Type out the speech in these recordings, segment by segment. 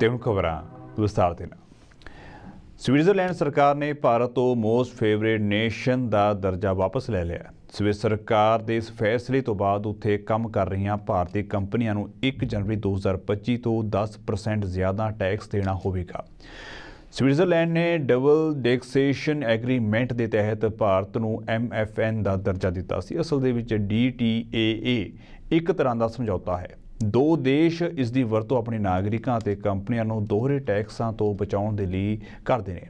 ਤੇ ਹੁਣ ਖਬਰਾਂ ਵਿਸਤਾਰ ਦੇ ਨਾਲ। ਸਵਿਟਜ਼ਰਲੈਂਡ ਸਰਕਾਰ ਨੇ ਭਾਰਤ ਤੋਂ ਮੋਸਟ ਫੇਵਰੇਟ ਨੇਸ਼ਨ ਦਾ ਦਰਜਾ ਵਾਪਸ ਲੈ ਲਿਆ। ਸਵਿਸ ਸਰਕਾਰ ਦੇ ਇਸ ਫੈਸਲੇ ਤੋਂ ਬਾਅਦ ਉੱਥੇ ਕੰਮ ਕਰ ਰਹੀਆਂ ਭਾਰਤੀ ਕੰਪਨੀਆਂ ਨੂੰ 1 ਜਨਵਰੀ 2025 ਤੋਂ 10% ਜ਼ਿਆਦਾ ਟੈਕਸ ਦੇਣਾ ਹੋਵੇਗਾ। ਸਵਿਟਜ਼ਰਲੈਂਡ ਨੇ ਡਬਲ ਟੈਕਸੇਸ਼ਨ ਐਗਰੀਮੈਂਟ ਦੇ ਤਹਿਤ ਭਾਰਤ ਨੂੰ MFN ਦਾ ਦਰਜਾ ਦਿੱਤਾ ਸੀ। ਅਸਲ ਦੇ ਵਿੱਚ DTAA ਇੱਕ ਤਰ੍ਹਾਂ ਦਾ ਸਮਝੌਤਾ ਹੈ। ਦੋ ਦੇਸ਼ ਇਸ ਦੀ ਵਰਤੋਂ ਆਪਣੇ ਨਾਗਰਿਕਾਂ ਅਤੇ ਕੰਪਨੀਆਂ ਨੂੰ ਦੋਹਰੇ ਟੈਕਸਾਂ ਤੋਂ ਬਚਾਉਣ ਦੇ ਲਈ ਕਰਦੇ ਨੇ।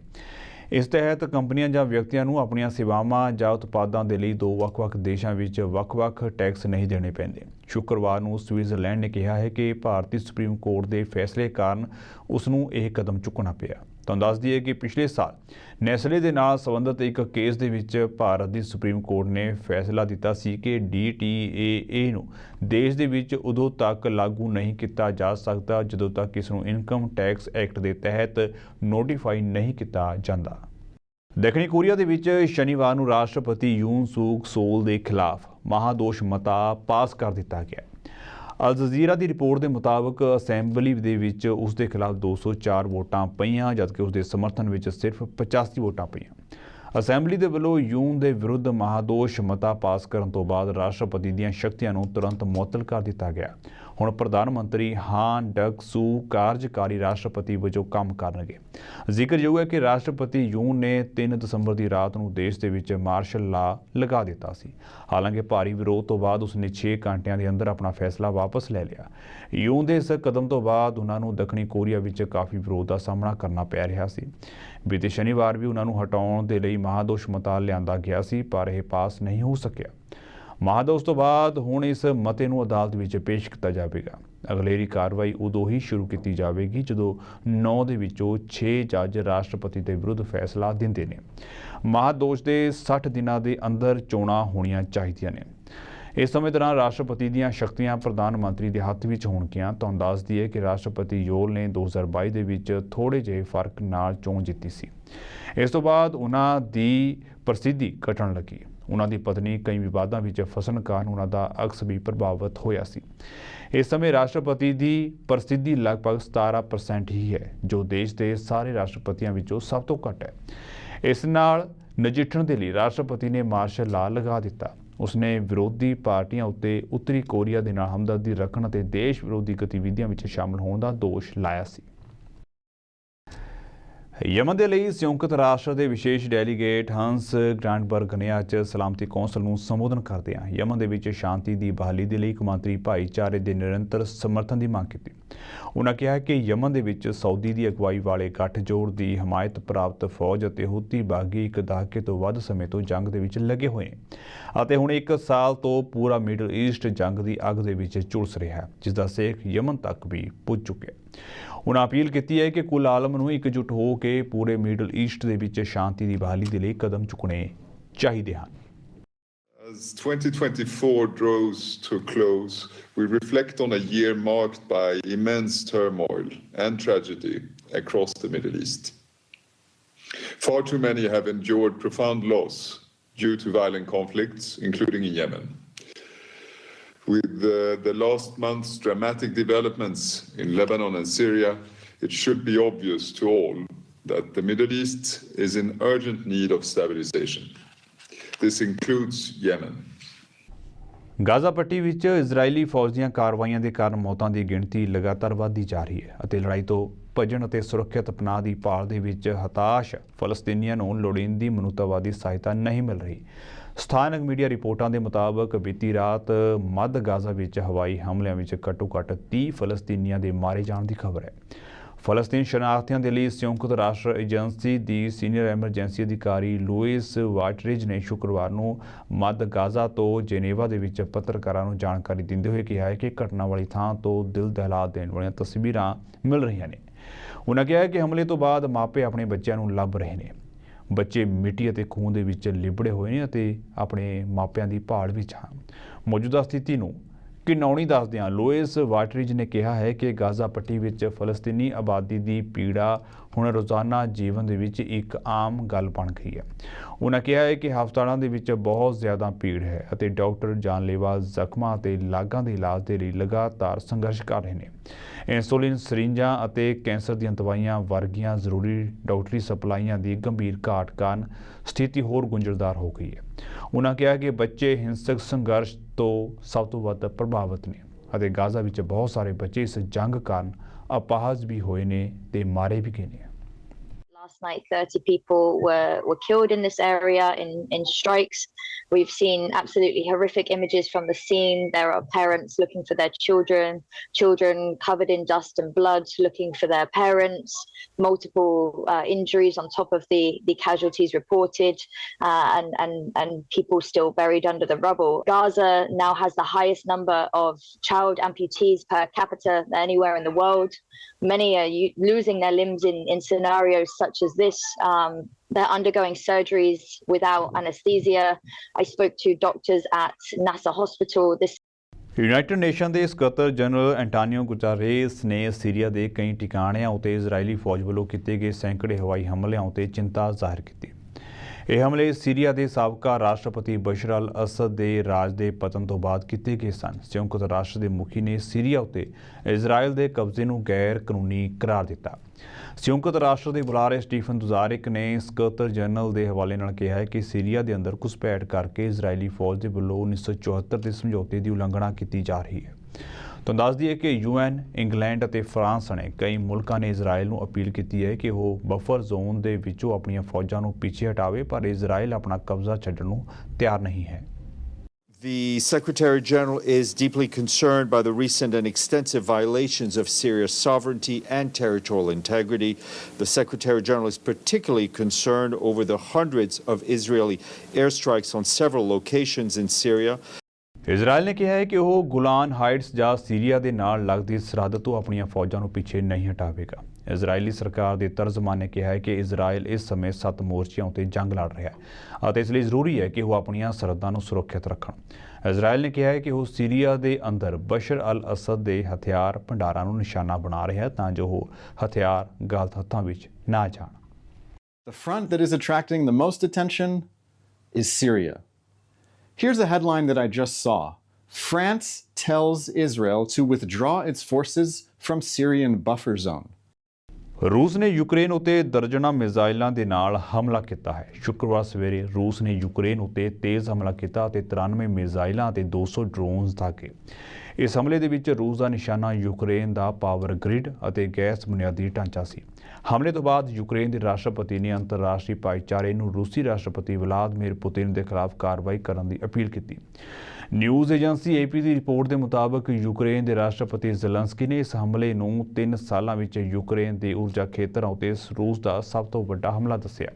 ਇਸ ਤਹਿਤ ਕੰਪਨੀਆਂ ਜਾਂ ਵਿਅਕਤੀਆਂ ਨੂੰ ਆਪਣੀਆਂ ਸੇਵਾਵਾਂ ਜਾਂ ਉਤਪਾਦਾਂ ਦੇ ਲਈ ਦੋ ਵੱਖ-ਵੱਖ ਦੇਸ਼ਾਂ ਵਿੱਚ ਵੱਖ-ਵੱਖ ਟੈਕਸ ਨਹੀਂ ਦੇਣੇ ਪੈਂਦੇ। ਸ਼ੁੱਕਰਵਾਰ ਨੂੰ ਸਵਿਟਜ਼ਰਲੈਂਡ ਨੇ ਕਿਹਾ ਹੈ ਕਿ ਭਾਰਤੀ ਸੁਪਰੀਮ ਕੋਰਟ ਦੇ ਫੈਸਲੇ ਕਾਰਨ ਉਸ ਨੂੰ ਇਹ ਕਦਮ ਚੁੱਕਣਾ ਪਿਆ। ਤੁਹਾਨੂੰ ਦੱਸ ਦਈਏ ਕਿ ਪਿਛਲੇ ਸਾਲ ਨੈਸਲੇ ਦੇ ਨਾਲ ਸੰਬੰਧਿਤ ਇੱਕ ਕੇਸ ਦੇ ਵਿੱਚ ਭਾਰਤ ਦੀ ਸੁਪਰੀਮ ਕੋਰਟ ਨੇ ਫੈਸਲਾ ਦਿੱਤਾ ਸੀ ਕਿ DTAA ਨੂੰ ਦੇਸ਼ ਦੇ ਵਿੱਚ ਉਦੋਂ ਤੱਕ ਲਾਗੂ ਨਹੀਂ ਕੀਤਾ ਜਾ ਸਕਦਾ ਜਦੋਂ ਤੱਕ ਇਸ ਨੂੰ ਇਨਕਮ ਟੈਕਸ ਐਕਟ ਦੇ ਤਹਿਤ ਨੋਟੀਫਾਈ ਨਹੀਂ ਕੀਤਾ ਜਾਂਦਾ। ਦੱਖਣੀ ਕੋਰੀਆ ਦੇ ਵਿੱਚ ਸ਼ਨੀਵਾਰ ਨੂੰ ਰਾਸ਼ਟਰਪਤੀ ਯੂਨ ਸੂਕ ਸੋਲ ਦੇ ਖਿਲਾਫ ਮਹਾਦੋਸ਼ ਮਤਾ ਪਾਸ ਕਰ ਦਿੱਤਾ ਗਿਆ। ਅਲ ਜਜ਼ੀਰਾ ਦੀ ਰਿਪੋਰਟ ਦੇ ਮੁਤਾਬਕ ਅਸੈਂਬਲੀ ਦੇ ਵਿੱਚ ਉਸ ਦੇ ਖਿਲਾਫ 204 ਵੋਟਾਂ ਪਈਆਂ, ਜਦਕਿ ਉਸ ਦੇ ਸਮਰਥਨ ਵਿੱਚ ਸਿਰਫ 85 ਵੋਟਾਂ ਪਈਆਂ। ਅਸੈਂਬਲੀ ਦੇ ਵੱਲੋਂ ਯੂਨ ਦੇ ਵਿਰੁੱਧ ਮਹਾਦੋਸ਼ ਮਤਾ ਪਾਸ ਕਰਨ ਤੋਂ ਬਾਅਦ ਰਾਸ਼ਟਰਪਤੀ ਦੀਆਂ ਸ਼ਕਤੀਆਂ ਨੂੰ ਤੁਰੰਤ ਮੁਅੱਤਲ ਕਰ ਦਿੱਤਾ ਗਿਆ। ਹੁਣ ਪ੍ਰਧਾਨ ਮੰਤਰੀ ਹਾਨ ਡਕ ਸੂ ਕਾਰਜਕਾਰੀ ਰਾਸ਼ਟਰਪਤੀ ਵਜੋਂ ਕੰਮ ਕਰਨਗੇ। ਜ਼ਿਕਰਯੋਗ ਹੈ ਕਿ ਰਾਸ਼ਟਰਪਤੀ ਯੂਨ ਨੇ 3 ਦਸੰਬਰ ਦੀ ਰਾਤ ਨੂੰ ਦੇਸ਼ ਦੇ ਵਿੱਚ ਮਾਰਸ਼ਲ ਲਾ ਲਗਾ ਦਿੱਤਾ ਸੀ। ਹਾਲਾਂਕਿ ਭਾਰੀ ਵਿਰੋਧ ਤੋਂ ਬਾਅਦ ਉਸਨੇ 6 ਘੰਟਿਆਂ ਦੇ ਅੰਦਰ ਆਪਣਾ ਫੈਸਲਾ ਵਾਪਸ ਲੈ ਲਿਆ। ਯੂਨ ਦੇ ਇਸ ਕਦਮ ਤੋਂ ਬਾਅਦ ਉਹਨਾਂ ਨੂੰ ਦੱਖਣੀ ਕੋਰੀਆ ਵਿੱਚ ਕਾਫੀ ਵਿਰੋਧ ਦਾ ਸਾਹਮਣਾ ਕਰਨਾ ਪੈ ਰਿਹਾ ਸੀ। ਬੀਤੇ ਸ਼ਨੀਵਾਰ ਵੀ ਉਹਨਾਂ ਨੂੰ ਹਟਾਉਣ ਦੇ ਲਈ ਮਹਾਦੋਸ਼ ਮਤਾ ਲਿਆਂਦਾ ਗਿਆ ਸੀ, ਪਰ ਇਹ ਪਾਸ ਨਹੀਂ ਹੋ ਸਕਿਆ। ਮਹਾਦੋਸ਼ ਤੋਂ ਬਾਅਦ ਹੁਣ ਇਸ ਮਤੇ ਨੂੰ ਅਦਾਲਤ ਵਿੱਚ ਪੇਸ਼ ਕੀਤਾ ਜਾਵੇਗਾ। ਅਗਲੇਰੀ ਕਾਰਵਾਈ ਉਦੋਂ ਹੀ ਸ਼ੁਰੂ ਕੀਤੀ ਜਾਵੇਗੀ ਜਦੋਂ 9 ਦੇ ਵਿੱਚੋਂ 6 ਜੱਜ ਰਾਸ਼ਟਰਪਤੀ ਦੇ ਵਿਰੁੱਧ ਫੈਸਲਾ ਦਿੰਦੇ ਨੇ। ਮਹਾਦੋਸ਼ ਦੇ 60 ਦਿਨਾਂ ਦੇ ਅੰਦਰ ਚੋਣਾਂ ਹੋਣੀਆਂ ਚਾਹੀਦੀਆਂ ਨੇ। ਇਸ ਸਮੇਂ ਦੌਰਾਨ ਰਾਸ਼ਟਰਪਤੀ ਦੀਆਂ ਸ਼ਕਤੀਆਂ ਪ੍ਰਧਾਨ ਮੰਤਰੀ ਦੇ ਹੱਥ ਵਿੱਚ ਹੋਣਗੀਆਂ। ਤੁਹਾਨੂੰ ਦੱਸ ਦਈਏ ਕਿ ਰਾਸ਼ਟਰਪਤੀ ਯੋਲ ਨੇ 2022 ਦੇ ਵਿੱਚ ਥੋੜੇ ਜਿਹੇ ਫ਼ਰਕ ਨਾਲ ਚੋਣ ਜਿੱਤੀ ਸੀ। ਇਸ ਤੋਂ ਬਾਅਦ ਉਹਨਾਂ ਦੀ ਪ੍ਰਸਿੱਧੀ ਘਟਣ ਲੱਗੀ। ਉਹਨਾਂ ਦੀ ਪਤਨੀ ਕਈ ਵਿਵਾਦਾਂ ਵਿੱਚ ਫਸਣ ਕਾਰਨ ਉਹਨਾਂ ਦਾ ਅਕਸ ਵੀ ਪ੍ਰਭਾਵਿਤ ਹੋਇਆ ਸੀ। ਇਸ ਸਮੇਂ ਰਾਸ਼ਟਰਪਤੀ ਦੀ ਪ੍ਰਸਿੱਧੀ ਲਗਭਗ 17% ਹੀ ਹੈ, ਜੋ ਦੇਸ਼ ਦੇ ਸਾਰੇ ਰਾਸ਼ਟਰਪਤੀਆਂ ਵਿੱਚੋਂ ਸਭ ਤੋਂ ਘੱਟ ਹੈ। ਇਸ ਨਾਲ ਨਜਿੱਠਣ ਦੇ ਲਈ ਰਾਸ਼ਟਰਪਤੀ ਨੇ ਮਾਰਸ਼ਲ ਲਾ ਲਗਾ ਦਿੱਤਾ। ਉਸਨੇ ਵਿਰੋਧੀ ਪਾਰਟੀਆਂ ਉੱਤੇ ਉੱਤਰੀ ਕੋਰੀਆ ਦੇ ਨਾਲ ਹਮਦਰਦੀ ਰੱਖਣ ਅਤੇ ਦੇਸ਼ ਵਿਰੋਧੀ ਗਤੀਵਿਧੀਆਂ ਵਿੱਚ ਸ਼ਾਮਲ ਹੋਣ ਦਾ ਦੋਸ਼ ਲਾਇਆ ਸੀ। ਯਮਨ ਦੇ ਲਈ ਸੰਯੁਕਤ ਰਾਸ਼ਟਰ ਦੇ ਵਿਸ਼ੇਸ਼ ਡੈਲੀਗੇਟ ਹੰਸ ਗ੍ਰੈਂਡਬਰਗ ਨੇ ਅੱਜ ਸਲਾਮਤੀ ਕੌਂਸਲ ਨੂੰ ਸੰਬੋਧਨ ਕਰਦਿਆਂ ਯਮਨ ਦੇ ਵਿੱਚ ਸ਼ਾਂਤੀ ਦੀ ਬਹਾਲੀ ਦੇ ਲਈ ਕੌਮਾਂਤਰੀ ਭਾਈਚਾਰੇ ਦੇ ਨਿਰੰਤਰ ਸਮਰਥਨ ਦੀ ਮੰਗ ਕੀਤੀ। ਉਹਨਾਂ ਕਿਹਾ ਕਿ ਯਮਨ ਦੇ ਵਿੱਚ ਸਾਊਦੀ ਦੀ ਅਗਵਾਈ ਵਾਲੇ ਗੱਠਜੋੜ ਦੀ ਹਮਾਇਤ ਪ੍ਰਾਪਤ ਫੌਜ ਅਤੇ ਹੁਤੀ ਬਾਗੀ ਇੱਕ ਦਹਾਕੇ ਤੋਂ ਵੱਧ ਸਮੇਂ ਤੋਂ ਜੰਗ ਦੇ ਵਿੱਚ ਲੱਗੇ ਹੋਏ ਅਤੇ ਹੁਣ ਇੱਕ ਸਾਲ ਤੋਂ ਪੂਰਾ ਮਿਡਲ ਈਸਟ ਜੰਗ ਦੀ ਅੱਗ ਦੇ ਵਿੱਚ ਝੁਲਸ ਰਿਹਾ ਹੈ, ਜਿਸ ਦਾ ਸੇਖ ਯਮਨ ਤੱਕ ਵੀ ਪੁੱਜ ਚੁੱਕਿਆ ਉਹਨਾਂ ਅਪੀਲ ਕੀਤੀ ਹੈ ਕਿ ਕੁੱਲ ਆਲਮ ਨੂੰ ਇਕਜੁੱਟ ਹੋ ਕੇ ਪੂਰੇ ਮਿਡਲ ਈਸਟ ਦੇ ਵਿੱਚ ਸ਼ਾਂਤੀ ਦੀ ਬਹਾਲੀ ਦੇ ਲਈ ਕਦਮ ਚੁੱਕਣੇ ਚਾਹੀਦੇ ਹਨ As 2024 draws to a close, we reflect on a year marked by immense turmoil and tragedy across the Middle East. Far too many have endured profound loss due to violent conflicts, including in Yemen. With uh, the last month's dramatic developments in Lebanon and Syria, it should be obvious to all that the Middle East is in urgent need of stabilization. This includes Yemen. Gaza ਪੱਟੀ ਵਿੱਚ Israeli ਫੌਜ ਦੀਆਂ ਕਾਰਵਾਈਆਂ ਦੇ ਕਾਰਨ ਮੌਤਾਂ ਦੀ ਗਿਣਤੀ ਲਗਾਤਾਰ ਵਧਦੀ ਜਾ ਰਹੀ ਹੈ ਅਤੇ ਲੜਾਈ ਤੋਂ ਭੱਜਣ ਅਤੇ ਸੁਰੱਖਿਅਤ ਪਨਾਹ ਦੀ ਭਾਲ ਦੇ ਵਿੱਚ ਹਤਾਸ਼ ਫਲਸਤੀਨੀਆਂ ਨੂੰ ਲੋੜੀਂਦੀ ਮਨੁੱਖਤਾਵਾਦੀ ਸਹਾਇਤਾ ਨਹੀਂ ਮਿਲ ਰਹੀ ਸਥਾਨਕ ਮੀਡੀਆ ਰਿਪੋਰਟਾਂ ਦੇ ਮੁਤਾਬਕ ਬੀਤੀ ਰਾਤ ਮੱਧ ਗਾਜ਼ਾ ਵਿੱਚ ਹਵਾਈ ਹਮਲਿਆਂ ਵਿੱਚ ਘੱਟੋ-ਘੱਟ 30 ਫਲਸਤੀਨੀਆਂ ਦੇ ਮਾਰੇ ਜਾਣ ਦੀ ਖਬਰ ਹੈ। ਫਲਸਤੀਨ ਸ਼ਰਨਾਰਥੀਆਂ ਦੇ ਲਈ ਸੰਯੁਕਤ ਰਾਸ਼ਟਰ ਏਜੰਸੀ ਦੀ ਸੀਨੀਅਰ ਐਮਰਜੈਂਸੀ ਅਧਿਕਾਰੀ ਲੂਇਸ ਵਾਟਰਿਜ ਨੇ ਸ਼ੁੱਕਰਵਾਰ ਨੂੰ ਮੱਧ ਗਾਜ਼ਾ ਤੋਂ ਜੈਨੇਵਾ ਦੇ ਵਿੱਚ ਪੱਤਰਕਾਰਾਂ ਨੂੰ ਜਾਣਕਾਰੀ ਦਿੰਦੇ ਹੋਏ ਕਿਹਾ ਹੈ ਕਿ ਘਟਨਾ ਵਾਲੀ ਥਾਂ ਤੋਂ ਦਿਲ ਦਹਿਲਾ ਦੇਣ ਵਾਲੀਆਂ ਤਸਵੀਰਾਂ ਮਿਲ ਰਹੀਆਂ ਨੇ। ਉਹਨਾਂ ਕਿਹਾ ਹੈ ਕਿ ਹਮਲੇ ਤੋਂ ਬਾਅਦ ਮਾਪੇ ਆਪਣੇ ਬੱਚਿਆਂ ਨੂੰ ਲੱਭ ਰਹੇ ਨੇ। ਬੱਚੇ ਮਿੱਟੀ ਅਤੇ ਖੂਨ ਦੇ ਵਿੱਚ ਲਿਬੜੇ ਹੋਏ ਨੇ ਅਤੇ ਆਪਣੇ ਮਾਪਿਆਂ ਦੀ ਭਾਲ ਵਿੱਚ ਹਨ ਮੌਜੂਦਾ ਸਥਿਤੀ ਨੂੰ ਕਿਨੌਣੀ ਦੱਸਦਿਆਂ ਲੋਇਸ ਵਾਟਰੀਜ ਨੇ ਕਿਹਾ ਹੈ ਕਿ ਗਾਜ਼ਾ ਪੱਟੀ ਵਿੱਚ ਫਲਸਤੀਨੀ ਆਬਾਦੀ ਦੀ ਪੀੜਾ ਹੁਣ ਰੋਜ਼ਾਨਾ ਜੀਵਨ ਦੇ ਵਿੱਚ ਇੱਕ ਆਮ ਗੱਲ ਬਣ ਗਈ ਹੈ। ਉਹਨਾਂ ਕਿਹਾ ਹੈ ਕਿ ਹਸਪਤਾਲਾਂ ਦੇ ਵਿੱਚ ਬਹੁਤ ਜ਼ਿਆਦਾ ਭੀੜ ਹੈ ਅਤੇ ਡਾਕਟਰ ਜਾਨਲੇਵਾ ਜ਼ਖਮਾਂ ਅਤੇ ਲਾਗਾਂ ਦੇ ਇਲਾਜ ਦੇ ਲਈ ਲਗਾਤਾਰ ਸੰਘਰਸ਼ ਕਰ ਰਹੇ ਨੇ। ਇਨਸੂਲਿਨ ਸਰਿੰਜਾਂ ਅਤੇ ਕੈਂਸਰ ਦੀਆਂ ਦਵਾਈਆਂ ਵਰਗੀਆਂ ਜ਼ਰੂਰੀ ਡਾਕਟਰੀ ਸਪਲਾਈਆਂ ਦੀ ਗੰਭੀਰ ਘਾਟ ਕਾਰਨ ਸਥਿਤੀ ਹੋਰ ਗੁੰਝਲਦਾਰ ਹੋ ਗਈ ਹੈ। ਉਹਨਾਂ ਕਿਹਾ ਕਿ ਬੱਚੇ ਹਿੰਸਕ ਸੰਘਰਸ਼ ਤੋਂ ਸਭ ਤੋਂ ਵੱਧ ਪ੍ਰਭਾਵਿਤ ਨੇ ਅਤੇ ਗਾਜ਼ਾ ਵਿੱਚ ਬਹੁਤ ਸਾਰੇ ਬੱਚੇ ਇਸ ਜੰਗ ਕਾਰਨ ਅਪਾਹਜ ਵੀ ਹੋਏ ਨੇ ਤੇ ਮਾਰੇ ਵੀ ਗਏ ਨੇ। Last night, 30 people were, were killed in this area in, in strikes. We've seen absolutely horrific images from the scene. There are parents looking for their children, children covered in dust and blood looking for their parents, multiple uh, injuries on top of the, the casualties reported, uh, and, and, and people still buried under the rubble. Gaza now has the highest number of child amputees per capita anywhere in the world. Many are u- losing their limbs in, in scenarios such as this. Um, they're undergoing surgeries without anesthesia. I spoke to doctors at NASA Hospital. This United Nation ਦੇ ਸਕੱਤਰ general Antonio ਗੁਟਾਰੇਸ ਨੇ Syria ਦੇ ਕਈ ਟਿਕਾਣਿਆਂ ਉਤੇ ਇਜ਼ਰਾਈਲੀ ਫੌਜ ਵੱਲੋਂ ਕੀਤੇ ਗਏ ਸੈਂਕੜੇ ਹਵਾਈ ਹਮਲਿਆਂ ਉਤੇ ਚਿੰਤਾ ਜ਼ਾਹਿਰ ਕੀਤੀ ਇਹ ਹਮਲੇ ਸੀਰੀਆ ਦੇ ਸਾਬਕਾ ਰਾਸ਼ਟਰਪਤੀ ਬਸ਼ਰ ਅਲ ਅਸਦ ਦੇ ਰਾਜ ਦੇ ਪਤਨ ਤੋਂ ਬਾਅਦ ਕੀਤੇ ਗਏ ਸਨ। ਸੰਯੁਕਤ ਰਾਸ਼ਟਰ ਦੇ ਮੁਖੀ ਨੇ ਸੀਰੀਆ ਉੱਤੇ ਇਜ਼ਰਾਈਲ ਦੇ ਕਬਜ਼ੇ ਨੂੰ ਗੈਰ ਕਾਨੂੰਨੀ ਕਰਾਰ ਦਿੱਤਾ। ਸੰਯੁਕਤ ਰਾਸ਼ਟਰ ਦੇ ਬੁਲਾਰੇ ਸਟੀਫਨ ਦੁਜ਼ਾਰਿਕ ਨੇ ਸਕੱਤਰ ਜਨਰਲ ਦੇ ਹਵਾਲੇ ਨਾਲ ਕਿਹਾ ਹੈ ਕਿ ਸੀਰੀਆ ਦੇ ਅੰਦਰ ਘੁਸਪੈਠ ਕਰਕੇ ਇਜ਼ਰਾਈਲੀ ਫੌਜ ਦੇ ਵੱਲੋਂ 1974 ਦੇ ਸਮਝੌਤੇ ਦੀ ਉਲੰਘਣਾ ਕੀਤੀ ਜਾ ਰਹੀ ਹੈ। ਤੁਹਾਨੂੰ ਦੱਸ ਦਈਏ ਕਿ ਯੂਐਨ ਇੰਗਲੈਂਡ ਅਤੇ ਫਰਾਂਸ ਨੇ ਕਈ ਮੁਲਕਾਂ ਨੇ ਇਜ਼ਰਾਈਲ ਨੂੰ ਅਪੀਲ ਕੀਤੀ ਹੈ ਕਿ ਉਹ ਬਫਰ ਜ਼ੋਨ ਦੇ ਵਿੱਚੋਂ ਆਪਣੀਆਂ ਫੌਜਾਂ ਨੂੰ ਪਿੱਛੇ ਹਟਾਵੇ ਪਰ ਇਜ਼ਰਾਈਲ ਆਪਣਾ ਕਬਜ਼ਾ ਛੱਡਣ ਨੂੰ ਤਿਆਰ ਨਹੀਂ ਹੈ The Secretary General is deeply concerned by the recent and extensive violations of Syria's sovereignty and territorial integrity. The Secretary General is particularly concerned over the hundreds of Israeli airstrikes on several locations in Syria. Israel ਨੇ ਕਿਹਾ ਹੈ ਕਿ ਉਹ ਗੁਲਾਨ heights ਜਾਂ Syria ਦੇ ਨਾਲ ਲੱਗਦੀ ਸਰਹੱਦ ਤੋਂ ਆਪਣੀਆਂ ਫੌਜਾਂ ਨੂੰ ਪਿੱਛੇ ਨਹੀਂ ਹਟਾਵੇਗਾ। ਇਜ਼ਰਾਈਲੀ ਸਰਕਾਰ ਦੇ ਤਰਜਮਾਨ ਨੇ ਕਿਹਾ ਹੈ ਕਿ ਇਜ਼ਰਾਈਲ ਇਸ ਸਮੇਂ ਸੱਤ ਮੋਰਚਿਆਂ ਉਤੇ ਜੰਗ ਲੜ ਰਿਹਾ ਹੈ ਅਤੇ ਇਸ ਲਈ ਜ਼ਰੂਰੀ ਹੈ ਕਿ ਉਹ ਆਪਣੀਆਂ ਸਰਹੱਦਾਂ ਨੂੰ ਸੁਰੱਖਿਅਤ ਰੱਖਣ। ਇਜ਼ਰਾਈਲ ਨੇ ਕਿਹਾ ਹੈ ਕਿ ਉਹ ਸੀਰੀਆ ਦੇ ਅੰਦਰ ਬਸ਼ਰ ਅਲ ਅਸਦ ਦੇ ਹਥਿਆਰ ਭੰਡਾਰਾਂ ਨੂੰ ਨਿਸ਼ਾਨਾ ਬਣਾ ਰਿਹਾ ਹੈ ਤਾਂ ਜੋ ਉਹ ਹਥਿਆਰ ਗਲਤ ਹੱਥਾਂ ਵਿੱਚ ਨਾ ਜਾਣ। The front that is attracting the most attention is Syria. Here's a headline that I just saw France tells Israel to withdraw its forces from Syrian buffer zone. ਰੂਸ ਨੇ ਯੂਕਰੇਨ ਉਤੇ ਦਰਜਨਾ ਮਿਜ਼ਾਈਲਾਂ ਦੇ ਨਾਲ ਹਮਲਾ ਕੀਤਾ ਹੈ। ਸ਼ੁੱਕਰਵਾਰ ਸਵੇਰੇ ਰੂਸ ਨੇ ਯੂਕਰੇਨ ਉਤੇ ਤੇਜ਼ ਹਮਲਾ ਕੀਤਾ ਅਤੇ 93 ਮਿਜ਼ਾਈਲਾਂ ਅਤੇ 200 ਡਰੋਨਸ ਦਾਗੇ। ਇਸ ਹਮਲੇ ਦੇ ਵਿੱਚ ਰੂਸ ਦਾ ਨਿਸ਼ਾਨਾ ਯੂਕਰੇਨ ਦਾ ਪਾਵਰ ਗ੍ਰਿਡ ਅਤੇ ਗੈਸ ਬੁਨਿਆਦੀ ਢਾਂਚਾ ਸੀ। ਹਮਲੇ ਤੋਂ ਬਾਅਦ ਯੂਕਰੇਨ ਦੇ ਰਾਸ਼ਟਰਪਤੀ ਨੇ ਅੰਤਰਰਾਸ਼ਟਰੀ ਭਾਈਚਾਰੇ ਨੂੰ ਰੂਸੀ ਰਾਸ਼ਟਰਪਤੀ ਵਲਾਦਮੀਰ ਪੁਤਿਨ ਦੇ ਖਿਲਾਫ ਕਾਰਵਾਈ ਕਰਨ ਦੀ ਅਪੀਲ ਕੀਤੀ। ਨਿਊਜ਼ ਏਜੰਸੀ ਏਪੀ ਦੀ ਰਿਪੋਰਟ ਦੇ ਮੁਤਾਬਕ ਯੂਕਰੇਨ ਦੇ ਰਾਸ਼ਟਰਪਤੀ ਜ਼ੈਲੰਸਕੀ ਨੇ ਇਸ ਹਮਲੇ ਨੂੰ 3 ਸਾਲਾਂ ਵਿੱਚ ਯੂਕਰੇਨ ਦੇ ਊਰਜਾ ਖੇਤਰਾਂ ਉਤੇ ਰੂਸ ਦਾ ਸਭ ਤੋਂ ਵੱਡਾ ਹਮਲਾ ਦੱਸਿਆ।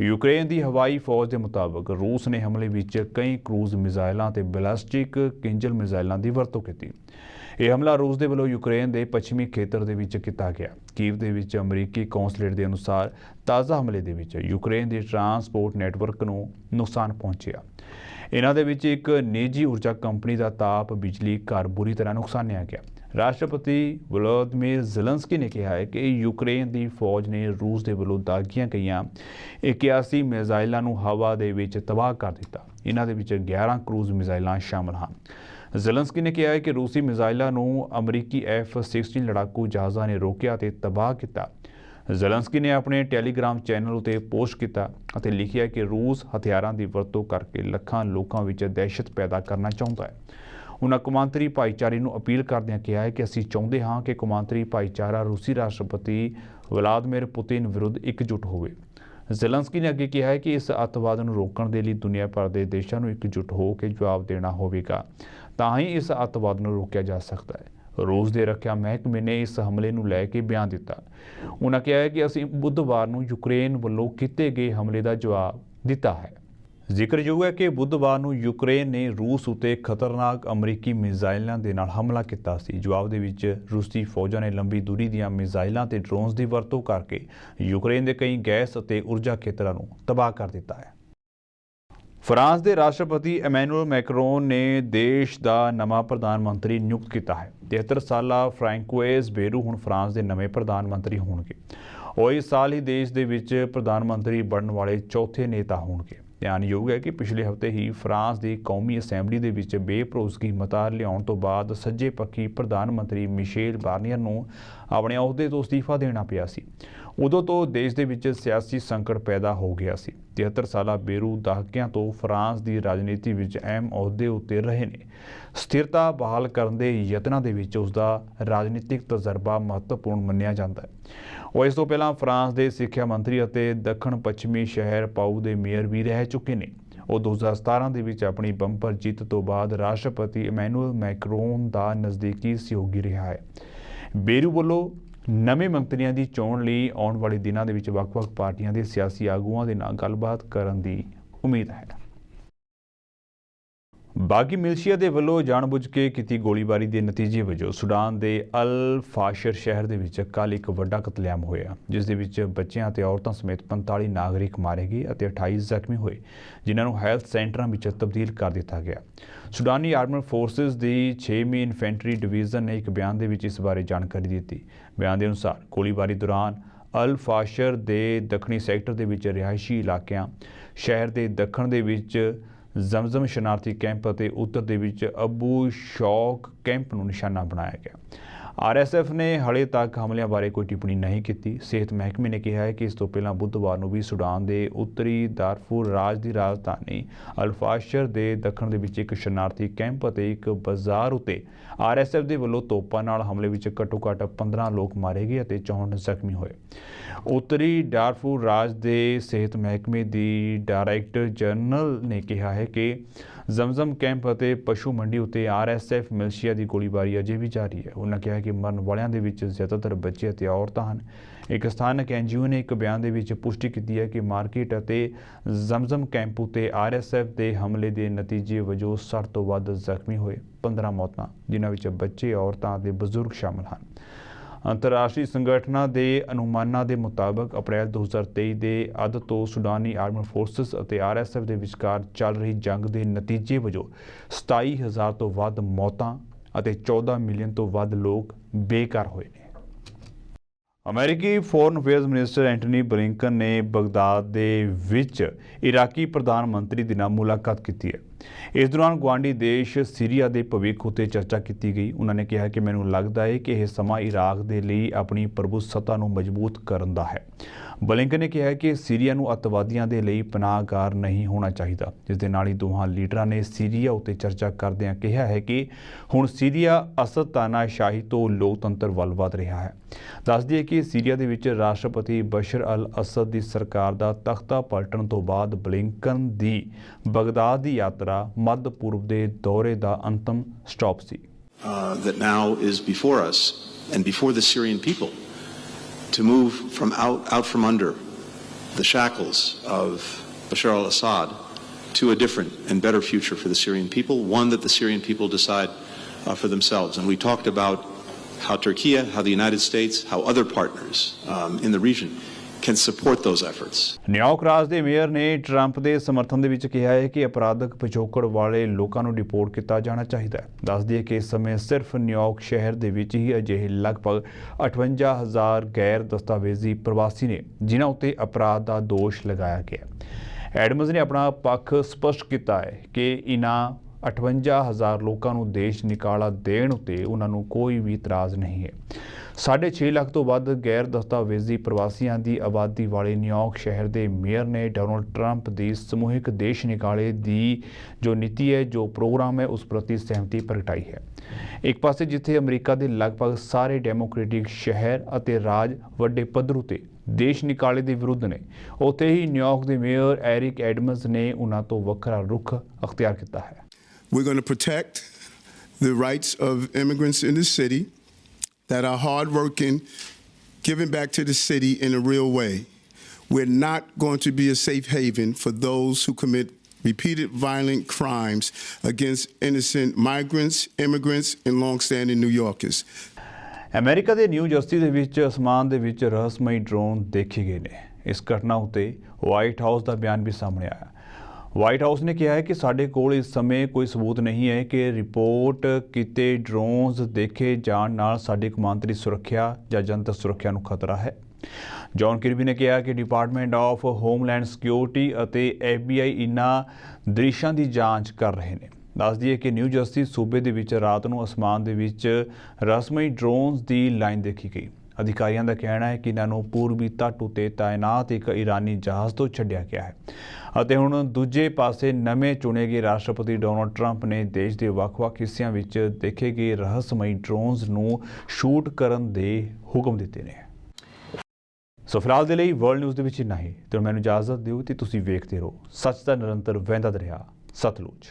ਯੂਕਰੇਨ ਦੀ ਹਵਾਈ ਫੌਜ ਦੇ ਮੁਤਾਬਕ ਰੂਸ ਨੇ ਹਮਲੇ ਵਿੱਚ ਕਈ ਕਰੂਜ਼ ਮਿਜ਼ਾਈਲਾਂ ਤੇ ਬੈਲਿਸਟਿਕ ਕਿੰਜਲ ਮਿਜ਼ਾਈਲਾਂ ਦੀ ਵਰਤੋਂ ਕੀਤੀ। ਇਹ ਹਮਲਾ ਰੂਸ ਦੇ ਵੱਲੋਂ ਯੂਕਰੇਨ ਦੇ ਪੱਛਮੀ ਖੇਤਰ ਦੇ ਵਿੱਚ ਕੀਤਾ ਗਿਆ। ਕੀਵ ਦੇ ਵਿੱਚ ਅਮਰੀਕੀ ਕੌਂਸਲੇਟ ਦੇ ਅਨੁਸਾਰ ਤਾਜ਼ਾ ਹਮਲੇ ਦੇ ਵਿੱਚ ਯੂਕਰੇਨ ਦੇ ਟਰਾਂਸਪੋਰਟ ਨੈਟਵਰਕ ਨੂੰ ਨੁਕਸਾਨ ਪਹੁੰਚਿਆ। ਇਹਨਾਂ ਦੇ ਵਿੱਚ ਇੱਕ ਨਿੱਜੀ ਊਰਜਾ ਕੰਪਨੀ ਦਾ ਤਾਪ, ਬਿਜਲੀ, ਘਰ ਬੁਰੀ ਤਰ੍ਹਾਂ ਨੁਕਸਾਨਿਆ ਗਿਆ। ਰਾਸ਼ਟਰਪਤੀ ਵਲੋਦੀਮੀਰ ਜ਼ੈਲੰਸਕੀ ਨੇ ਕਿਹਾ ਹੈ ਕਿ ਯੂਕਰੇਨ ਦੀ ਫੌਜ ਨੇ ਰੂਸ ਦੇ ਵੱਲੋਂ ਦਾਗੀਆਂ ਗਈਆਂ 81 ਮਿਜ਼ਾਈਲਾਂ ਨੂੰ ਹਵਾ ਦੇ ਵਿੱਚ ਤਬਾਹ ਕਰ ਦਿੱਤਾ। ਇਹਨਾਂ ਦੇ ਵਿੱਚ 11 ਕਰੂਜ਼ ਮਿਜ਼ਾਈਲਾਂ ਸ਼ਾਮਲ ਹਨ। ਜ਼ੈਲੰਸਕੀ ਨੇ ਕਿਹਾ ਹੈ ਕਿ ਰੂਸੀ ਮਿਜ਼ਾਈਲਾਂ ਨੂੰ ਅਮਰੀਕੀ F-16 ਲੜਾਕੂ ਜਹਾਜ਼ਾਂ ਨੇ ਰੋਕਿਆ ਤੇ ਤਬਾਹ ਕੀਤਾ। ਜ਼ੈਲੰਸਕੀ ਨੇ ਆਪਣੇ ਟੈਲੀਗ੍ਰਾਮ ਚੈਨਲ ਉਤੇ ਪੋਸਟ ਕੀਤਾ ਅਤੇ ਲਿਖਿਆ ਕਿ ਰੂਸ ਹਥਿਆਰਾਂ ਦੀ ਵਰਤੋਂ ਕਰਕੇ ਲੱਖਾਂ ਲੋਕਾਂ ਵਿੱਚ ਦਹਿਸ਼ਤ ਪੈਦਾ ਕਰਨਾ ਚਾਹੁੰਦਾ ਹੈ। ਉਹਨਾਂ ਕੌਮਾਂਤਰੀ ਭਾਈਚਾਰੇ ਨੂੰ ਅਪੀਲ ਕਰਦਿਆਂ ਕਿਹਾ ਹੈ ਕਿ ਅਸੀਂ ਚਾਹੁੰਦੇ ਹਾਂ ਕਿ ਕੌਮਾਂਤਰੀ ਭਾਈਚਾਰਾ ਰੂਸੀ ਰਾਸ਼ਟਰਪਤੀ ਵਲਾਦਮੀਰ ਪੁਤਿਨ ਵਿਰੁੱਧ ਇਕਜੁੱਟ ਹੋਵੇ। ਜ਼ੈਲੰਸਕੀ ਨੇ ਅੱਗੇ ਕਿਹਾ ਹੈ ਕਿ ਇਸ ਅੱਤਵਾਦ ਨੂੰ ਰੋਕਣ ਦੇ ਲਈ ਦੁਨੀਆ ਭਰ ਦੇ ਦੇਸ਼ਾਂ ਨੂੰ ਇਕਜੁੱਟ ਹੋ ਕੇ ਜਵਾਬ ਦੇਣਾ ਹੋਵੇਗਾ। ਤਾਂ ਹੀ ਇਸ ਅੱਤਵਾਦ ਨੂੰ ਰੋਕਿਆ ਜਾ ਸਕਦਾ ਹੈ। ਰੂਸ ਦੇ ਰੱਖਿਆ ਮਹਿਕਮੇ ਨੇ ਇਸ ਹਮਲੇ ਨੂੰ ਲੈ ਕੇ ਬਿਆਨ ਦਿੱਤਾ। ਉਹਨਾਂ ਕਿਹਾ ਹੈ ਕਿ ਅਸੀਂ ਬੁੱਧਵਾਰ ਨੂੰ ਯੂਕਰੇਨ ਵੱਲੋਂ ਕੀਤੇ ਗਏ ਹਮਲੇ ਦਾ ਜਵਾਬ ਦਿੱਤਾ ਹੈ। ਜ਼ਿਕਰਯੋਗ ਹੈ ਕਿ ਬੁੱਧਵਾਰ ਨੂੰ ਯੂਕਰੇਨ ਨੇ ਰੂਸ ਉਤੇ ਖਤਰਨਾਕ ਅਮਰੀਕੀ ਮਿਜ਼ਾਈਲਾਂ ਦੇ ਨਾਲ ਹਮਲਾ ਕੀਤਾ ਸੀ। ਜਵਾਬ ਦੇ ਵਿੱਚ, ਰੂਸੀ ਫੌਜਾਂ ਨੇ ਲੰਬੀ ਦੂਰੀ ਦੀਆਂ ਮਿਜ਼ਾਈਲਾਂ ਤੇ ਡਰੋਨਸ ਦੀ ਵਰਤੋਂ ਕਰਕੇ ਯੂਕਰੇਨ ਦੇ ਕਈ ਗੈਸ ਅਤੇ ਊਰਜਾ ਖੇਤਰਾਂ ਨੂੰ ਤਬਾਹ ਕਰ ਦਿੱਤਾ ਹੈ। ਫਰਾਂਸ ਦੇ ਰਾਸ਼ਟਰਪਤੀ ਇਮੈਨੂਅਲ ਮੈਕਰੋਨ ਨੇ ਦੇਸ਼ ਦਾ ਨਵਾਂ ਪ੍ਰਧਾਨ ਮੰਤਰੀ ਨਿਯੁਕਤ ਕੀਤਾ ਹੈ। 73 ਸਾਲਾ ਫ੍ਰੈਂਕੋਇਸ ਬੇਰੂ ਹੁਣ ਫਰਾਂਸ ਦੇ ਨਵੇਂ ਪ੍ਰਧਾਨ ਮੰਤਰੀ ਹੋਣਗੇ। ਉਹ ਇਸ ਸਾਲ ਹੀ ਦੇਸ਼ ਦੇ ਵਿੱਚ ਪ੍ਰਧਾਨ ਮੰਤਰੀ ਬਣਨ ਵਾਲੇ ਚੌਥੇ ਨੇਤਾ ਹੋਣਗੇ। ਧਿਆਨਯੋਗ ਹੈ ਕਿ ਪਿਛਲੇ ਹਫ਼ਤੇ ਹੀ ਫਰਾਂਸ ਦੀ ਕੌਮੀ ਅਸੈਂਬਲੀ ਦੇ ਵਿੱਚ ਬੇਪਰੋਸਗੀ ਮਤਾ ਲਿਆਉਣ ਤੋਂ ਬਾਅਦ ਸੱਜੇ ਪੱਖੀ ਪ੍ਰਧਾਨ ਮੰਤਰੀ ਮਿਸ਼ੇਲ ਬਾਰਨੀਅਰ ਨੂੰ ਆਪਣੇ ਅਹੁਦੇ ਤੋਂ ਅਸਤੀਫਾ ਦੇਣਾ ਪਿਆ ਸੀ। ਉਦੋਂ ਤੋਂ ਦੇਸ਼ ਦੇ ਵਿੱਚ ਸਿਆਸੀ ਸੰਕਟ ਪੈਦਾ ਹੋ ਗਿਆ ਸੀ। 73 ਸਾਲਾ ਬੇਰੂ ਦਹਾਕਿਆਂ ਤੋਂ ਫਰਾਂਸ ਦੀ ਰਾਜਨੀਤੀ ਵਿੱਚ ਅਹਿਮ ਅਹੁਦੇ ਉੱਤੇ ਰਹੇ ਨੇ। ਸਥਿਰਤਾ ਬਹਾਲ ਕਰਨ ਦੇ ਯਤਨਾਂ ਦੇ ਵਿੱਚ ਉਸ ਦਾ ਰਾਜਨੀਤਿਕ ਤਜਰਬਾ ਮਹੱਤਵਪੂਰਨ ਮੰਨਿਆ ਜਾਂਦਾ ਹੈ। ਉਹ ਇਸ ਤੋਂ ਪਹਿਲਾਂ ਫਰਾਂਸ ਦੇ ਸਿੱਖਿਆ ਮੰਤਰੀ ਅਤੇ ਦੱਖਣ ਪੱਛਮੀ ਸ਼ਹਿਰ ਪਾਊ ਦੇ ਮੇਅਰ ਵੀ ਰਹਿ ਚੁੱਕੇ ਨੇ। ਉਹ 2017 ਦੇ ਵਿੱਚ ਆਪਣੀ ਬੰਪਰ ਜਿੱਤ ਤੋਂ ਬਾਅਦ ਰਾਸ਼ਟਰਪਤੀ ਇਮੈਨੂਅਲ ਮੈਕਰੋਨ ਦਾ ਨਜ਼ਦੀਕੀ ਸਹਿਯੋਗੀ ਰਿਹਾ ਹੈ। ਬੇਰੂ ਵੱਲੋਂ ਨਵੇਂ ਮੰਤਰੀਆਂ ਦੀ ਚੋਣ ਲਈ ਆਉਣ ਵਾਲੇ ਦਿਨਾਂ ਦੇ ਵਿੱਚ ਵੱਖ-ਵੱਖ ਪਾਰਟੀਆਂ ਦੇ ਸਿਆਸੀ ਆਗੂਆਂ ਦੇ ਨਾਲ ਗੱਲਬਾਤ ਕਰਨ ਦੀ ਉਮੀਦ ਹੈ। ਬਾਗੀ ਮਿਲਸ਼ੀਆ ਦੇ ਵੱਲੋਂ ਜਾਣਬੁੱਝ ਕੇ ਕੀਤੀ ਗੋਲੀਬਾਰੀ ਦੇ ਨਤੀਜੇ ਵਜੋਂ ਸੁਡਾਨ ਦੇ ਅਲ ਫਾਸ਼ਰ ਸ਼ਹਿਰ ਦੇ ਵਿੱਚ ਕੱਲ੍ਹ ਇੱਕ ਵੱਡਾ ਕਤਲੇਆਮ ਹੋਇਆ, ਜਿਸ ਦੇ ਵਿੱਚ ਬੱਚਿਆਂ ਅਤੇ ਔਰਤਾਂ ਸਮੇਤ 45 ਨਾਗਰਿਕ ਮਾਰੇ ਗਏ ਅਤੇ 28 ਜ਼ਖਮੀ ਹੋਏ, ਜਿਨ੍ਹਾਂ ਨੂੰ ਹੈਲਥ ਸੈਂਟਰਾਂ ਵਿੱਚ ਤਬਦੀਲ ਕਰ ਦਿੱਤਾ ਗਿਆ। ਸੁਡਾਨੀ ਆਰਮਡ ਫੋਰਸਸ ਦੀ 6ਵੀਂ ਇਨਫੈਂਟਰੀ ਡਿਵੀਜ਼ਨ ਨੇ ਇੱਕ ਬਿਆਨ ਦੇ ਵਿੱਚ ਇਸ ਬਾਰੇ ਜਾਣਕਾਰੀ ਦਿੱਤੀ। ਬਿਆਨ ਦੇ ਅਨੁਸਾਰ, ਗੋਲੀਬਾਰੀ ਦੌਰਾਨ ਅਲ ਫਾਸ਼ਰ ਦੇ ਦੱਖਣੀ ਸੈਕਟਰ ਦੇ ਵਿੱਚ ਰਿਹਾਇਸ਼ੀ ਇਲਾਕਿਆਂ, ਸ਼ਹਿਰ ਦੇ ਦੱਖਣ ਦੇ ਵਿੱਚ ਜ਼ਮਜ਼ਮ ਸ਼ਨਾਰਤੀ ਕੈਂਪ ਅਤੇ ਉੱਤਰ ਦੇ ਵਿੱਚ ਅਬੂ ਸ਼ੌਕ ਕੈਂਪ ਨੂੰ ਨਿਸ਼ਾਨਾ ਬਣਾਇਆ ਗਿਆ। ਆਰਐਸਐਫ ਨੇ ਹਲੇ ਤੱਕ ਹਮਲਿਆਂ ਬਾਰੇ ਕੋਈ ਟਿੱਪਣੀ ਨਹੀਂ ਕੀਤੀ। ਸਿਹਤ ਮਹਿਕਮੇ ਨੇ ਕਿਹਾ ਹੈ ਕਿ ਇਸ ਤੋਂ ਪਹਿਲਾਂ ਬੁੱਧਵਾਰ ਨੂੰ ਵੀ ਸੁਡਾਨ ਦੇ ਉੱਤਰੀ ਦਾਰਫੂਰ ਰਾਜ ਦੀ ਰਾਜਧਾਨੀ ਅਲਫਾਸ਼ਰ ਦੇ ਦੱਖਣ ਦੇ ਵਿੱਚ ਇੱਕ ਸ਼ਰਨਾਰਥੀ ਕੈਂਪ ਅਤੇ ਇੱਕ ਬਾਜ਼ਾਰ ਉਤੇ ਆਰਐਸਐਫ ਦੇ ਵੱਲੋਂ ਤੋਪਾਂ ਨਾਲ ਹਮਲੇ ਵਿੱਚ ਘੱਟੋ-ਘੱਟ 15 ਲੋਕ ਮਾਰੇ ਗਏ ਅਤੇ 64 ਜ਼ਖਮੀ ਹੋਏ। ਉੱਤਰੀ ਡਾਰਫੂਰ ਰਾਜ ਦੇ ਸਿਹਤ ਮਹਿਕਮੇ ਦੀ ਡਾਇਰੈਕਟਰ ਜਨਰਲ ਨੇ ਕਿਹਾ ਹੈ ਕਿ ਜ਼ਮਜ਼ਮ ਕੈਂਪ ਅਤੇ ਪਸ਼ੂ ਮੰਡੀ ਉਤੇ ਆਰਐਸਐਫ ਮਿਲਸ਼ੀਆ ਦੀ ਗੋਲੀਬਾਰੀ ਅਜੇ ਵੀ ਜਾਰੀ ਹੈ। ਉਹਨਾਂ ਕਿਹਾ ਕਿ ਮਰਨ ਵਾਲਿਆਂ ਦੇ ਵਿੱਚ ਜ਼ਿਆਦਾਤਰ ਬੱਚੇ ਅਤੇ ਔਰਤਾਂ ਹਨ। ਇੱਕ ਸਥਾਨਕ ਐਨਜੀਓ ਨੇ ਇੱਕ ਬਿਆਨ ਦੇ ਵਿੱਚ ਪੁਸ਼ਟੀ ਕੀਤੀ ਹੈ ਕਿ ਮਾਰਕੀਟ ਅਤੇ ਜ਼ਮਜ਼ਮ ਕੈਂਪ ਉਤੇ ਆਰਐਸਐਫ ਦੇ ਹਮਲੇ ਦੇ ਨਤੀਜੇ ਵਜੋਂ 60 ਤੋਂ ਵੱਧ ਜ਼ਖਮੀ ਹੋਏ। 15 ਮੌਤਾਂ, ਜਿਨ੍ਹਾਂ ਵਿੱਚ ਬੱਚੇ, ਔਰਤਾਂ ਅਤੇ ਬਜ਼ੁਰਗ ਸ਼ਾਮਲ ਹਨ। ਅੰਤਰਰਾਸ਼ਟਰੀ ਸੰਗਠਨਾਂ ਦੇ ਅਨੁਮਾਨਾਂ ਦੇ ਮੁਤਾਬਕ ਅਪ੍ਰੈਲ 2023 ਦੇ ਅੱਧ ਤੋਂ ਸੁਡਾਨੀ ਆਰਮਡ ਫੋਰਸਸ ਅਤੇ ਆਰਐਸਐਫ ਦੇ ਵਿਚਕਾਰ ਚੱਲ ਰਹੀ ਜੰਗ ਦੇ ਨਤੀਜੇ ਵਜੋਂ 27000 ਤੋਂ ਵੱਧ ਮੌਤਾਂ ਅਤੇ 14 ਮਿਲੀਅਨ ਤੋਂ ਵੱਧ ਲੋਕ ਬੇਕਾਰ ਹੋਏ ਨੇ। ਅਮਰੀਕੀ foreign affairs minister Antony Blinken ਨੇ ਬਗਦਾਦ ਦੇ ਵਿੱਚ ਇਰਾਕੀ ਪ੍ਰਧਾਨ ਮੰਤਰੀ ਦੇ ਨਾਲ ਮੁਲਾਕਾਤ ਕੀਤੀ ਹੈ। ਇਸ ਦੌਰਾਨ ਗਵਾਂਡੀ ਦੇਸ਼ ਸੀਰੀਆ ਦੇ ਭਵਿੱਖ ਉਤੇ ਚਰਚਾ ਕੀਤੀ ਗਈ। ਉਹਨਾਂ ਨੇ ਕਿਹਾ ਕਿ ਮੈਨੂੰ ਲੱਗਦਾ ਹੈ ਕਿ ਇਹ ਸਮਾਂ ਇਰਾਕ ਦੇ ਲਈ ਆਪਣੀ ਪ੍ਰਭੂਸੱਤਾ ਨੂੰ ਮਜ਼ਬੂਤ ਕਰਨ ਦਾ ਹੈ। ਬਲਿੰਕਨ ਨੇ ਕਿਹਾ ਕਿ ਸੀਰੀਆ ਨੂੰ ਅੱਤਵਾਦੀਆਂ ਦੇ ਲਈ ਪਨਾਹਗਾਰ ਨਹੀਂ ਹੋਣਾ ਚਾਹੀਦਾ। ਜਿਸ ਦੇ ਨਾਲ ਹੀ ਦੋਹਾਂ ਲੀਡਰਾਂ ਨੇ ਸੀਰੀਆ ਉਤੇ ਚਰਚਾ ਕਰਦਿਆਂ ਕਿਹਾ ਹੈ ਕਿ ਹੁਣ ਸੀਰੀਆ ਅਸਦ ਤਾਨਾਸ਼ਾਹੀ ਤੋਂ ਲੋਕਤੰਤਰ ਵੱਲ ਵਧ ਰਿਹਾ ਹੈ। ਦੱਸ ਦਈਏ ਕਿ ਸੀਰੀਆ ਦੇ ਵਿੱਚ ਰਾਸ਼ਟਰਪਤੀ ਬਸ਼ਰ ਅਲ ਅਸਦ ਦੀ ਸਰਕਾਰ ਦਾ ਤਖਤਾ ਪਲਟਣ ਤੋਂ ਬਾਅਦ ਬਲਿੰਕਨ ਦੀ ਬਗਦਾਦ ਦੀ ਯਾਤਰਾ ਮੱਧ ਪੂਰਬ ਦੇ ਦੌਰੇ ਦਾ ਅੰਤਮ ਸਟਾਪ ਸੀ uh, that now is before us and before the Syrian people to move from out, out from under the shackles of Bashar al Assad to a different and better future for the Syrian people, one that the Syrian people decide uh, for themselves. And we talked about how Turkey, how the United States, how other partners um, in the region can support those efforts. New York ਰਾਜ ਦੇ mayor ਨੇ Trump ਦੇ ਸਮਰਥਨ ਦੇ ਵਿੱਚ ਕਿਹਾ ਹੈ ਕਿ ਅਪਰਾਧਕ ਪਿਛੋਕੜ ਵਾਲੇ ਲੋਕਾਂ ਨੂੰ ਡਿਪੋਰਟ ਕੀਤਾ ਜਾਣਾ ਚਾਹੀਦਾ ਹੈ ਦੱਸ ਦਈਏ ਕਿ ਇਸ ਸਮੇਂ ਸਿਰਫ ਨਿਊਯਾਰਕ ਸ਼ਹਿਰ ਦੇ ਵਿੱਚ ਹੀ ਅਜਿਹੇ ਲਗਭਗ 58000 ਗੈਰ ਦਸਤਾਵੇਜ਼ੀ ਪ੍ਰਵਾਸੀ ਨੇ ਜਿਨ੍ਹਾਂ ਉੱਤੇ ਅਪਰਾਧ ਦਾ ਦੋਸ਼ ਲਗਾਇਆ ਗਿਆ ਹੈ। ਐਡਮਜ਼ ਨੇ ਆਪਣਾ ਪੱਖ ਸਪਸ਼ਟ ਕੀਤਾ ਹੈ ਕਿ ਇਨ੍ਹਾਂ 58000 ਲੋਕਾਂ ਨੂੰ ਦੇਸ਼ ਨਿਕਾਲਾ ਦੇਣ ਉਤੇ ਉਹਨਾਂ ਨੂੰ ਕੋਈ ਵੀ ਇਤਰਾਜ਼ ਨਹੀਂ ਹੈ। 6.5 ਲੱਖ ਤੋਂ ਵੱਧ ਗੈਰ ਦਸਤਾਵੇਜ਼ੀ ਪ੍ਰਵਾਸੀਆਂ ਦੀ ਆਬਾਦੀ ਵਾਲੇ ਨਿਊਯਾਰਕ ਸ਼ਹਿਰ ਦੇ ਮੇਅਰ ਨੇ ਡੋਨਲਡ ਟਰੰਪ ਦੀ ਸਮੂਹਿਕ ਦੇਸ਼ ਨਿਕਾਲੇ ਦੀ ਜੋ ਨੀਤੀ ਹੈ, ਜੋ ਪ੍ਰੋਗਰਾਮ ਹੈ, ਉਸ ਪ੍ਰਤੀ ਸਹਿਮਤੀ ਪ੍ਰਗਟਾਈ ਹੈ। ਇੱਕ ਪਾਸੇ ਜਿੱਥੇ ਅਮਰੀਕਾ ਦੇ ਲਗਭਗ ਸਾਰੇ ਡੈਮੋਕ੍ਰੈਟਿਕ ਸ਼ਹਿਰ ਅਤੇ ਰਾਜ ਵੱਡੇ ਪੱਧਰ ਉਤੇ ਦੇਸ਼ ਨਿਕਾਲੇ ਦੇ ਵਿਰੁੱਧ ਨੇ, ਉੱਥੇ ਹੀ ਨਿਊਯਾਰਕ ਦੇ ਮੇਅਰ ਐਰਿਕ ਐਡਮਜ਼ ਨੇ ਉਹਨਾਂ ਤੋਂ ਵੱਖਰਾ ਰੁਖ ਅਖਤਿਆਰ ਕੀਤਾ ਹੈ। We're going to protect the rights of immigrants in the city that are hardworking, giving back to the city in a real way. We're not going to be a safe haven for those who commit repeated violent crimes against innocent migrants, immigrants, and longstanding New Yorkers. America ਦੇ new jersey ਦੇ ਵਿੱਚ ਅਸਮਾਨ ਦੇ ਵਿੱਚ ਰਹੱਸਮਈ drone ਦੇਖੇ ਗਏ ਨੇ ਇਸ ਘਟਨਾ ਉਤੇ ਵਾਈਟ ਹਾਊਸ ਦਾ ਬਿਆਨ ਵੀ ਸਾਹਮਣੇ ਆਇਆ ਵਾਈਟ ਹਾਊਸ ਨੇ ਕਿਹਾ ਹੈ ਕਿ ਸਾਡੇ ਕੋਲ ਇਸ ਸਮੇਂ ਕੋਈ ਸਬੂਤ ਨਹੀਂ ਹੈ ਕਿ ਰਿਪੋਰਟ ਕੀਤੇ ਡਰੋਨਸ ਦੇਖੇ ਜਾਣ ਨਾਲ ਸਾਡੀ ਕੌਮਾਂਤਰੀ ਸੁਰੱਖਿਆ ਜਾਂ ਜਨਤਕ ਸੁਰੱਖਿਆ ਨੂੰ ਖਤਰਾ ਹੈ। ਜੌਨ ਕਿਰਬੀ ਨੇ ਕਿਹਾ ਕਿ ਡਿਪਾਰਟਮੈਂਟ ਆਫ ਹੋਮਲੈਂਡ ਸਿਕਿਉਰਿਟੀ ਅਤੇ FBI ਇਨ੍ਹਾਂ ਦ੍ਰਿਸ਼ਾਂ ਦੀ ਜਾਂਚ ਕਰ ਰਹੇ ਨੇ। ਦੱਸ ਦਈਏ ਕਿ ਨਿਊ ਜਰਸੀ ਸੂਬੇ ਦੇ ਵਿੱਚ ਰਾਤ ਨੂੰ ਅਸਮਾਨ ਦੇ ਵਿੱਚ ਰਸਮਈ ਡਰੋਨਸ ਦੀ ਲਾਈਨ ਦੇਖੀ ਗਈ। ਅਧਿਕਾਰੀਆਂ ਦਾ ਕਹਿਣਾ ਹੈ ਕਿ ਇਹਨਾਂ ਨੂੰ ਪੂਰਬੀ ਤੱਟ ਉਤੇ ਤਾਇਨਾਤ ਇੱਕ ਈਰਾਨੀ ਜਹਾਜ਼ ਤੋਂ ਛੱਡਿਆ ਗਿਆ ਹੈ। ਅਤੇ ਹੁਣ ਦੂਜੇ ਪਾਸੇ ਨਵੇਂ ਚੁਣੇ ਗਏ ਰਾਸ਼ਟਰਪਤੀ ਡੋਨਲਡ ਟਰੰਪ ਨੇ ਦੇਸ਼ ਦੇ ਵੱਖ-ਵੱਖ ਹਿੱਸਿਆਂ ਵਿੱਚ ਦੇਖੇ ਗਏ ਰਹੱਸਮਈ ਡਰੋਨਸ ਨੂੰ ਸ਼ੂਟ ਕਰਨ ਦੇ ਹੁਕਮ ਦਿੱਤੇ ਨੇ। ਸੋ ਫਿਲਹਾਲ ਦੇ ਲਈ ਵਰਲਡ ਨਿਊਜ਼ ਦੇ ਵਿੱਚ ਇੰਨਾ ਹੀ। ਤੇ ਹੁਣ ਮੈਨੂੰ ਇਜਾਜ਼ਤ ਦਿਓ ਤੇ ਤੁਸੀਂ ਵੇਖਦੇ ਰਹੋ। ਸੱਚ ਦਾ ਨਿਰੰਤਰ ਵਹਿੰਦਾ ਦਰਿਆ ਸਤਲੁਜ।